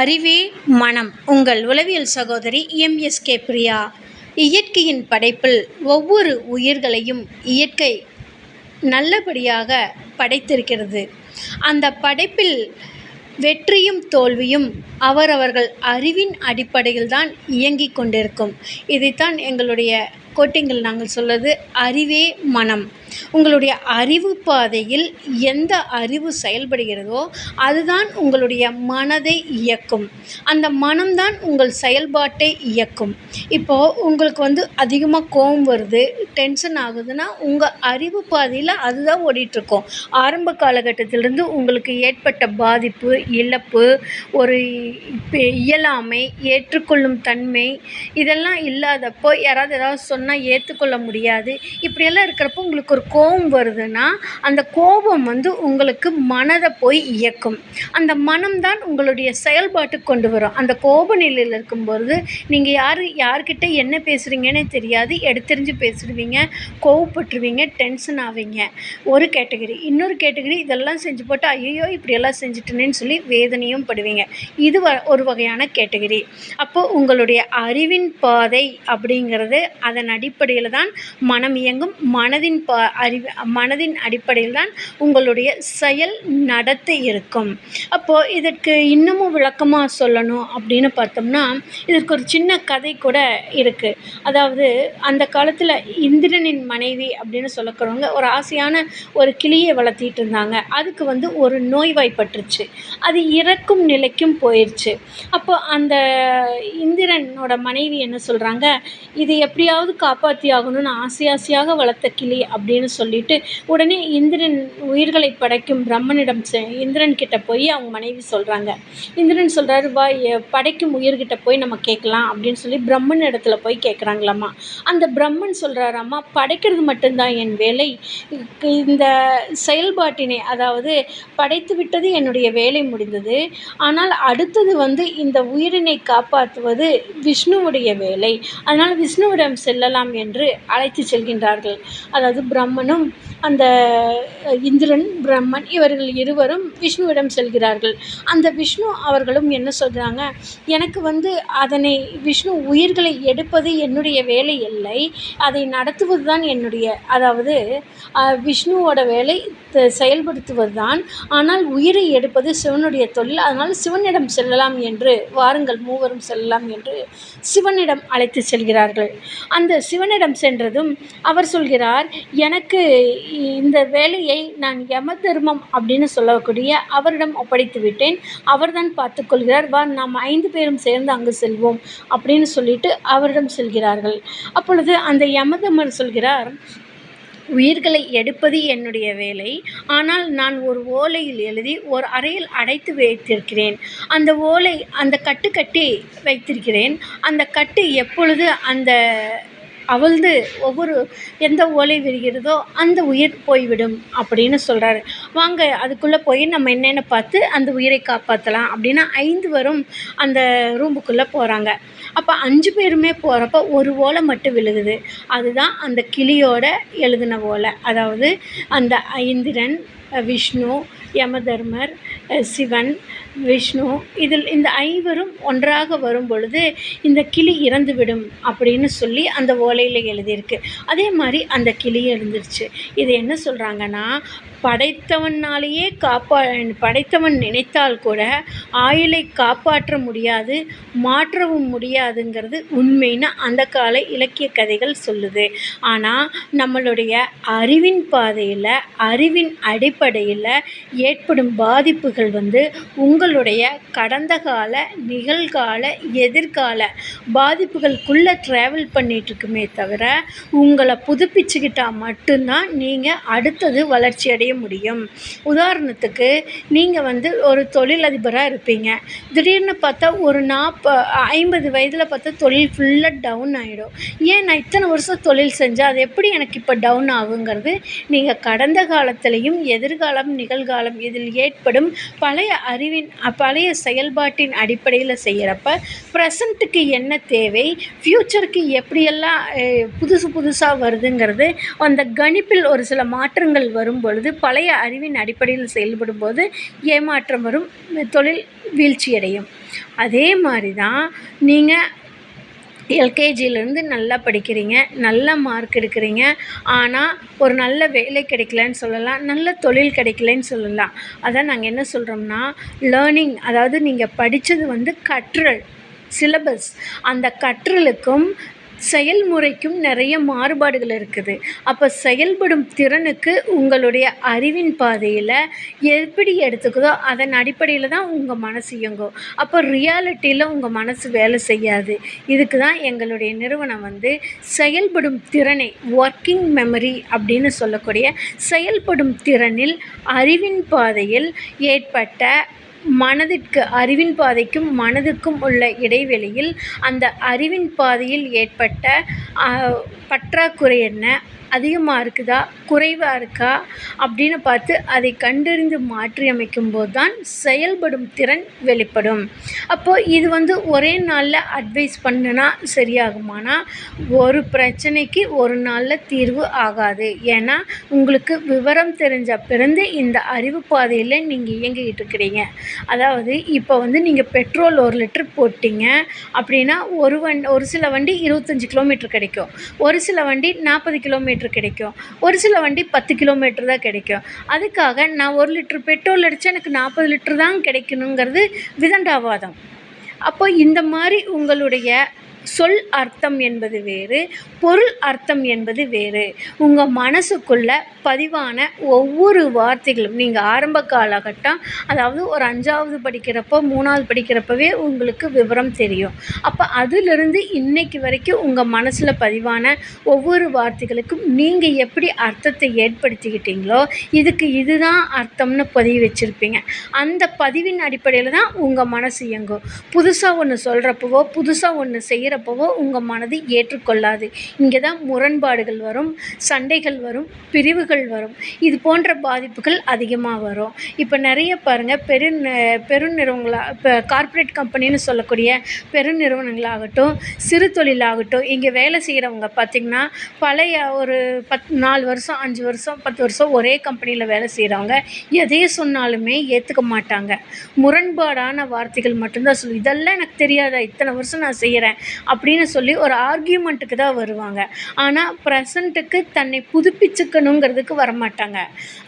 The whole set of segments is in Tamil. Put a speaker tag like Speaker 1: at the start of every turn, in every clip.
Speaker 1: அறிவே மனம். உங்கள் உளவியல் சகோதரி எம்எஸ்கே பிரியா. இயற்கையின் படைப்பில் ஒவ்வொரு உயிர்களையும் இயற்கை நல்லபடியாக படைத்திருக்கிறது. அந்த படைப்பில் வெற்றியும் தோல்வியும் அவரவர்கள் அறிவின் அடிப்படையில் தான் இயங்கிக் கொண்டிருக்கும். இதைத்தான் எங்களுடைய கோட்டிங்கில் நாங்கள் சொல்வது அறிவே மனம். உங்களுடைய அறிவு பாதையில் எந்த அறிவு செயல்படுகிறதோ அதுதான் உங்களுடைய மனதை இயக்கும். அந்த மனம்தான் உங்கள் செயல்பாட்டை இயக்கும். இப்போது உங்களுக்கு வந்து அதிகமாக கோவம் வருது டென்ஷன் ஆகுதுன்னா உங்கள் அறிவு பாதையில் அதுதான் ஓடிட்டுருக்கோம். ஆரம்ப காலகட்டத்திலிருந்து உங்களுக்கு ஏற்பட்ட பாதிப்பு இழப்பு ஒரு இயலாமை ஏற்றுக்கொள்ளும் தன்மை இதெல்லாம் இல்லாதப்போ யாராவது ஏதாவது சொன்னால் ஏற்றுக்கொள்ள முடியாது. இப்படியெல்லாம் இருக்கிறப்போ உங்களுக்கு ஒரு கோபம் வருதுன்னா அந்த கோபம் வந்து உங்களுக்கு மனதை போய் இயக்கும். அந்த மனம்தான் உங்களுடைய செயல்பாட்டுக்கு கொண்டு வரும். அந்த கோப நிலையில் இருக்கும்பொழுது நீங்கள் யார் யார்கிட்ட என்ன பேசுகிறீங்கன்னே தெரியாது. எடுத்தெறிஞ்சு பேசிடுவீங்க கோவப்பட்டுருவீங்க டென்ஷன் ஆவீங்க. ஒரு கேட்டகரி இன்னொரு கேட்டகரி இதெல்லாம் செஞ்சு போட்டு ஐயோ இப்படியெல்லாம் செஞ்சுட்டேனேன்னு சொல்லி வேதனையும் படுவீங்க. இது வ ஒரு வகையான கேட்டகரி அப்போது உங்களுடைய அறிவின் பாதை அப்படிங்கிறது அதை அதன் அடிப்படையில் தான் மனம் இயங்கும். மனதின் ப அறிவு மனதின் அடிப்படையில் தான் உங்களுடைய செயல் நடத்தை இருக்கும். அப்போது இதற்கு இன்னமும் விளக்கமாக சொல்லணும் அப்படின்னு பார்த்தோம்னா இதற்கு ஒரு சின்ன கதை கூட இருக்குது அதாவது அந்த காலத்தில் இந்திரனின் மனைவி அப்படின்னு சொல்லக்கிறவங்க ஒரு ஆசையான ஒரு கிளியை வளர்த்திட்டு இருந்தாங்க. அதுக்கு வந்து ஒரு நோய்வாய்ப்பட்டுருச்சு. அது இறக்கும் நிலைக்கும் போயிடுச்சு அப்போ அந்த இந்திரனோட மனைவி என்ன சொல்கிறாங்க இது எப்படியாவது காப்பாற்றி ஆகணும்னு ஆசை ஆசையாக வளர்த்த கிளி அப்படின்னு சொல்லிட்டு உடனே இந்திரன் உயிர்களை படைக்கும் பிரம்மனிடம் செ இந்திரன் கிட்ட போய் அவங்க மனைவி சொல்கிறாங்க இந்திரன் சொல்கிறாரு வா படைக்கும் உயிர்கிட்ட போய் நம்ம கேட்கலாம் அப்படின்னு சொல்லி பிரம்மன் இடத்துல போய் கேட்குறாங்களாம்மா அந்த பிரம்மன் சொல்கிறாராம்மா படைக்கிறது மட்டும்தான் என் வேலை. இந்த செயல்பாட்டினை அதாவது படைத்து விட்டது என்னுடைய வேலை முடிந்தது. ஆனால் அடுத்தது வந்து இந்த உயிரினை காப்பாற்றுவது விஷ்ணுவுடைய வேலை. அதனால் விஷ்ணுவிடம் செல்ல செல்லலாம் என்று அழைத்து செல்கின்றார்கள். அதாவது பிரம்மனும் அந்த இந்திரன் பிரம்மன் இவர்கள் இருவரும் விஷ்ணுவிடம் செல்கிறார்கள். அந்த விஷ்ணு அவர்களும் என்ன சொல்கிறாங்க எனக்கு வந்து அதனை விஷ்ணு உயிர்களை எடுப்பது என்னுடைய வேலை இல்லை. அதை நடத்துவது தான் என்னுடைய அதாவது விஷ்ணுவோட வேலை செயல்படுத்துவது தான் ஆனால் உயிரை எடுப்பது சிவனுடைய தொழில். அதனால் சிவனிடம் செல்லலாம் என்று வாருங்கள் மூவரும் செல்லலாம் என்று சிவனிடம் அழைத்து செல்கிறார்கள். அந்த சிவனிடம் சென்றதும் அவர் சொல்கிறார் எனக்கு இந்த வேலையை நான் யம தர்மம் அப்படின்னு சொல்லக்கூடிய அவரிடம் ஒப்படைத்து விட்டேன். அவர்தான் பார்த்துக்கொள்கிறார் வா நாம் ஐந்து பேரும் சேர்ந்து அங்கு செல்வோம் அப்படின்னு சொல்லிட்டு அவரிடம் செல்கிறார்கள். அப்பொழுது அந்த யமதமர் சொல்கிறார் உயிர்களை எடுப்பது என்னுடைய வேலை. ஆனால் நான் ஒரு ஓலையில் எழுதி ஒரு அறையில் அடைத்து வைத்திருக்கிறேன். அந்த ஓலை அந்த கட்டு கட்டி வைத்திருக்கிறேன். அந்த கட்டு எப்பொழுது அந்த அவிழ்ந்து ஒவ்வொரு எந்த ஓலை விரிகிறதோ அந்த உயிர் போய்விடும் அப்படின்னு சொல்கிறாரு வாங்க அதுக்குள்ளே போய் நம்ம என்னென்னு பார்த்து அந்த உயிரை காப்பாற்றலாம் அப்படின்னு ஐந்து வரும் அந்த ரூமுக்குள்ளே போகிறாங்க அப்போ அஞ்சு பேருமே போகிறப்ப ஒரு ஓலை மட்டும் விழுகுது. அதுதான் அந்த கிளியோட எழுதின ஓலை. அதாவது அந்த இந்திரன் விஷ்ணு யமதர்மர் சிவன் விஷ்ணு இதில் இந்த ஐவரும் ஒன்றாக வரும் பொழுது இந்த கிளி இறந்துவிடும் அப்படின்னு சொல்லி அந்த ஓலையில் எழுதியிருக்கு. அதே மாதிரி அந்த கிளி எழுந்துருச்சு. இது என்ன சொல்கிறாங்கன்னா படைத்தவனாலேயே காப்பா படைத்தவன் நினைத்தால் கூட ஆயுளை காப்பாற்ற முடியாது மாற்றவும் முடியாதுங்கிறது உண்மைன்னு அந்த கால இலக்கிய கதைகள் சொல்லுது. ஆனால் நம்மளுடைய அறிவின் பாதையில் அறிவின் அடிப்படையில் ஏற்படும் பாதிப்புகள் வந்து உங்களுடைய கடந்த கால நிகழ்கால எதிர்கால பாதிப்புகளுக்குள்ளே ட்ராவல் பண்ணிகிட்ருக்குமே தவிர உங்களை புதுப்பிச்சுக்கிட்டால் மட்டும்தான் நீங்கள் அடுத்தது வளர்ச்சி அடைய முடியும். உதாரணத்துக்கு நீங்கள் வந்து ஒரு தொழிலதிபராக இருப்பீங்க. திடீர்னு பார்த்தா ஒரு நாற்ப ஐம்பது வயதில் பார்த்தா தொழில் ஃபுல்லாக டவுன் ஆகிடும் ஏன் நான் இத்தனை வருஷம் தொழில் செஞ்சேன்? அது எப்படி எனக்கு இப்போ டவுன் ஆகுங்கிறது நீங்கள் கடந்த காலத்திலையும் எதிர்காலம் நிகழ்காலம் இதில் ஏற்படும் பழைய அறிவின் பழைய செயல்பாட்டின் அடிப்படையில் செய்கிறப்ப ப்ரெசண்ட்டுக்கு என்ன தேவை? ஃப்யூச்சருக்கு எப்படியெல்லாம் புதுசு புதுசாக வருதுங்கிறது அந்த கணிப்பில் ஒரு சில மாற்றங்கள் வரும் பொழுது பழைய அறிவின் அடிப்படையில் செயல்படும்போது ஏமாற்றம் வரும் தொழில் வீழ்ச்சியடையும். அதே மாதிரி தான் நீங்கள் எல்கேஜிலேருந்து நல்லா படிக்கிறீங்க நல்ல மார்க் எடுக்கிறீங்க ஆனால் ஒரு நல்ல வேலை கிடைக்கலன்னு சொல்லலாம் நல்ல தொழில் கிடைக்கலன்னு சொல்லலாம். அதான் நாங்கள் என்ன சொல்கிறோம்னா லேர்னிங் அதாவது நீங்கள் படித்தது வந்து கற்றல் சிலபஸ் அந்த கற்றலுக்கும் செயல்முறைக்கும் நிறைய மாறுபாடுகள் இருக்குது. அப்போ செயல்படும் திறனுக்கு உங்களுடைய அறிவின் பாதையில் எப்படி எடுத்துக்குதோ அதன் அடிப்படையில் தான் உங்கள் மனசு இயங்கும். அப்போ ரியாலிட்டியில் உங்கள் மனசு வேலை செய்யாது. இதுக்கு தான் எங்களுடைய நிறுவனம் வந்து செயல்படும் திறனை ஒர்க்கிங் மெமரி அப்படின்னு சொல்லக்கூடிய செயல்படும் திறனில் அறிவின் பாதையில் ஏற்பட்ட மனதிற்கு அறிவின் பாதைக்கும் மனதுக்கும் உள்ள இடைவெளியில் அந்த அறிவின் பாதையில் ஏற்பட்ட பற்றாக்குறை என்ன? அதிகமாக இருக்குதா? குறைவாக இருக்கா? அப்படின்னு பார்த்து அதை கண்டறிந்து மாற்றி அமைக்கும் போது தான் செயல்படும் திறன் வெளிப்படும். அப்போது இது வந்து ஒரே நாளில் அட்வைஸ் பண்ணுனா சரியாகுமானா? ஒரு பிரச்சனைக்கு ஒரு நாளில் தீர்வு ஆகாது. ஏன்னா உங்களுக்கு விவரம் தெரிஞ்ச பிறந்து இந்த அறிவு பாதையில் நீங்கள் இயங்கிக்கிட்டு இருக்கிறீங்க. அதாவது இப்போ வந்து நீங்கள் பெட்ரோல் ஒரு லிட்டர் போட்டிங்க அப்படின்னா ஒரு வண் ஒரு சில வண்டி இருபத்தஞ்சி கிலோமீட்டர் கிடைக்கும். ஒரு சில வண்டி நாற்பது கிலோமீட்டர் கிடைக்கும். ஒரு சில வண்டி பத்து கிலோமீட்டர் தான் கிடைக்கும். அதுக்காக நான் ஒரு லிட்டர் பெட்ரோல் அடித்தா எனக்கு நாற்பது லிட்டர் தான் கிடைக்கணுங்கிறது விதண்டாவாதம். அப்போ இந்த மாதிரி உங்களுடைய சொல் அர்த்தம் என்பது வேறு பொருள் அர்த்தம் என்பது வேறு. உங்கள் மனசுக்குள்ள பதிவான ஒவ்வொரு வார்த்தைகளும் நீங்கள் ஆரம்ப காலகட்டம் அதாவது ஒரு அஞ்சாவது படிக்கிறப்போ மூணாவது படிக்கிறப்பவே உங்களுக்கு விவரம் தெரியும். அப்போ அதிலிருந்து இன்னைக்கு வரைக்கும் உங்கள் மனசில் பதிவான ஒவ்வொரு வார்த்தைகளுக்கும் நீங்கள் எப்படி அர்த்தத்தை ஏற்படுத்திக்கிட்டீங்களோ இதுக்கு இதுதான் அர்த்தம்னு பதிவு வச்சுருப்பீங்க. அந்த பதிவின் அடிப்படையில் தான் உங்கள் மனசு இயங்கும். புதுசாக ஒன்று சொல்கிறப்பவோ புதுசாக ஒன்று செய்கிற செய்கிறப்பவோ உங்கள் மனது ஏற்றுக்கொள்ளாது. இங்கே தான் முரண்பாடுகள் வரும் சண்டைகள் வரும் பிரிவுகள் வரும். இது போன்ற பாதிப்புகள் அதிகமாக வரும். இப்போ நிறைய பாருங்கள் பெரு பெருநிறுவனங்களாக இப்போ கார்ப்பரேட் கம்பெனின்னு சொல்லக்கூடிய பெருநிறுவனங்களாகட்டும் சிறு தொழிலாகட்டும் இங்கே வேலை செய்கிறவங்க பார்த்திங்கன்னா பழைய ஒரு பத் நாலு வருஷம் அஞ்சு வருஷம் பத்து வருஷம் ஒரே கம்பெனியில் வேலை செய்கிறவங்க எதையே சொன்னாலுமே ஏற்றுக்க மாட்டாங்க. முரண்பாடான வார்த்தைகள் மட்டும்தான் சொல்லுவோம் இதெல்லாம் எனக்கு தெரியாதா? இத்தனை வருஷம் நான் செய்கிறேன் அப்படின்னு சொல்லி ஒரு ஆர்கியூமெண்ட்டுக்கு தான் வருவாங்க. ஆனால் ப்ரெசண்ட்டுக்கு தன்னை புதுப்பிச்சுக்கணுங்கிறதுக்கு வரமாட்டாங்க.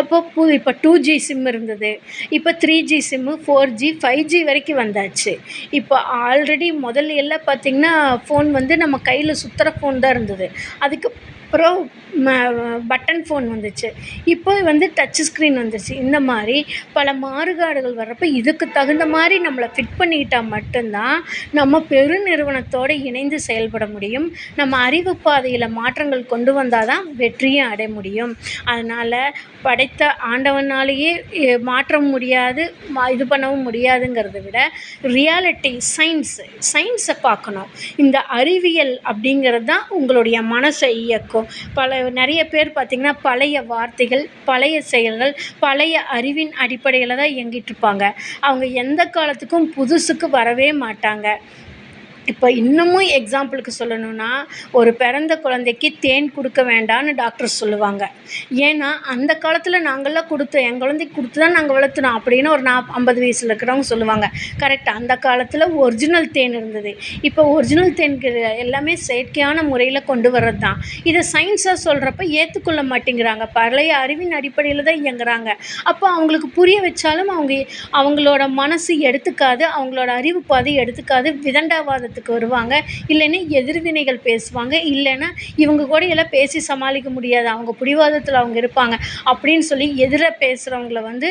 Speaker 1: அப்போ பு இப்போ டூ ஜி சிம் இருந்தது. இப்போ three G sim four G five G வரைக்கும் வந்தாச்சு. இப்போ ஆல்ரெடி முதல்ல எல்லாம் பார்த்திங்கன்னா ஃபோன் வந்து நம்ம கையில் சுற்றுற ஃபோன் தான் இருந்தது. அதுக்கு அப்புறம் ம பட்டன் ஃபோன் வந்துச்சு. இப்போ வந்து டச்சு ஸ்க்ரீன் வந்துச்சு. இந்த மாதிரி பல மாறுபாடுகள் வர்றப்போ இதுக்கு தகுந்த மாதிரி நம்மளை ஃபிட் பண்ணிக்கிட்டால் மட்டும்தான் நம்ம பெருநிறுவனத்தோடு இணைந்து செயல்பட முடியும். நம்ம அறிவு பாதையில் மாற்றங்கள் கொண்டு வந்தால் தான் வெற்றியை அடைய முடியும். அதனால் படைத்த ஆண்டவனாலேயே மாற்ற முடியாது இது பண்ணவும் முடியாதுங்கிறத விட ரியாலிட்டி சயின்ஸு சயின்ஸை பார்க்கணும். இந்த அறிவியல் அப்படிங்கிறது தான் உங்களுடைய மனசை இயக்கும். பல நிறைய பேர் பார்த்திங்கன்னா பழைய வார்த்தைகள் பழைய செயல்கள் பழைய அறிவின் அடிப்படையில் தான் இயங்கிட்டுருப்பாங்க அவங்க எந்த காலத்துக்கும் புதுசுக்கு வரவே மாட்டாங்க. இப்போ இன்னமும் எக்ஸாம்பிளுக்கு சொல்லணும்னா ஒரு பிறந்த குழந்தைக்கு தேன் கொடுக்க வேண்டாம்னு டாக்டர் சொல்லுவாங்க. ஏன்னா அந்த காலத்தில் நாங்கள்லாம் கொடுத்தோம் என் குழந்தைக்கு கொடுத்து தான் நாங்கள் வளர்த்துனோம் அப்படின்னு ஒரு நாப் ஐம்பது வயசில் இருக்கிறவங்க சொல்லுவாங்க. கரெக்ட் அந்த காலத்தில் ஒரிஜினல் தேன் இருந்தது. இப்போ ஒரிஜினல் தேன் எல்லாமே செயற்கையான முறையில் கொண்டு வர்றது தான் இதை சயின்ஸாக சொல்கிறப்ப ஏற்றுக்கொள்ள மாட்டேங்கிறாங்க. பழைய அறிவின் அடிப்படையில் தான் இயங்குறாங்க. அப்போ அவங்களுக்கு புரிய வச்சாலும் அவங்க அவங்களோட மனசு எடுத்துக்காது அவங்களோட அறிவு பாதை எடுத்துக்காது விதண்டாவாதத்துக்கு வருவாங்க. இல்லைன்னா எதிர்வினைகள் பேசுவாங்க. இல்லைன்னா இவங்க கூட எல்லாம் பேசி சமாளிக்க முடியாது. அவங்க பிடிவாதத்தில் அவங்க இருப்பாங்க. அப்படின்னு சொல்லி எதிராக பேசுகிறவங்கள வந்து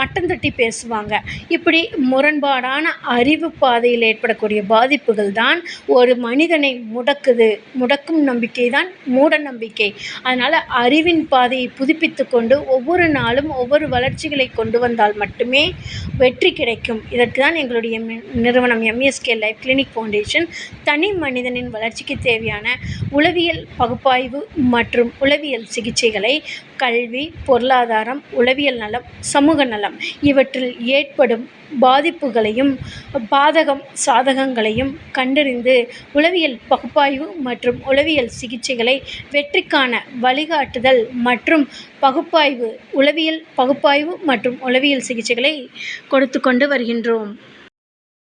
Speaker 1: மட்டம் தட்டி பேசுவாங்க. இப்படி முரண்பாடான அறிவு பாதையில் ஏற்படக்கூடிய பாதிப்புகள் தான் ஒரு மனிதனை முடக்குது. முடக்கும் நம்பிக்கை தான் மூட நம்பிக்கை. அதனால் அறிவின் பாதையை புதுப்பித்து கொண்டு ஒவ்வொரு நாளும் ஒவ்வொரு வளர்ச்சிகளை கொண்டு வந்தால் மட்டுமே வெற்றி கிடைக்கும். இதற்கு தான் எங்களுடைய நிறுவனம் எம்எஸ்கே லைஃப் கிளினிக் ஃபவுண்டேஷன் தனி மனிதனின் வளர்ச்சிக்கு தேவையான உளவியல் பகுப்பாய்வு மற்றும் உளவியல் சிகிச்சைகளை கல்வி பொருளாதாரம் உளவியல் நலம் சமூக நலம் இவற்றில் ஏற்படும் பாதிப்புகளையும் பாதகம் சாதகங்களையும் கண்டறிந்து உளவியல் பகுப்பாய்வு மற்றும் உளவியல் சிகிச்சைகளை வெற்றிக்கான வழிகாட்டுதல் மற்றும் பகுப்பாய்வு உளவியல் பகுப்பாய்வு மற்றும் உளவியல் சிகிச்சைகளை கொடுத்து கொண்டு வருகின்றோம்.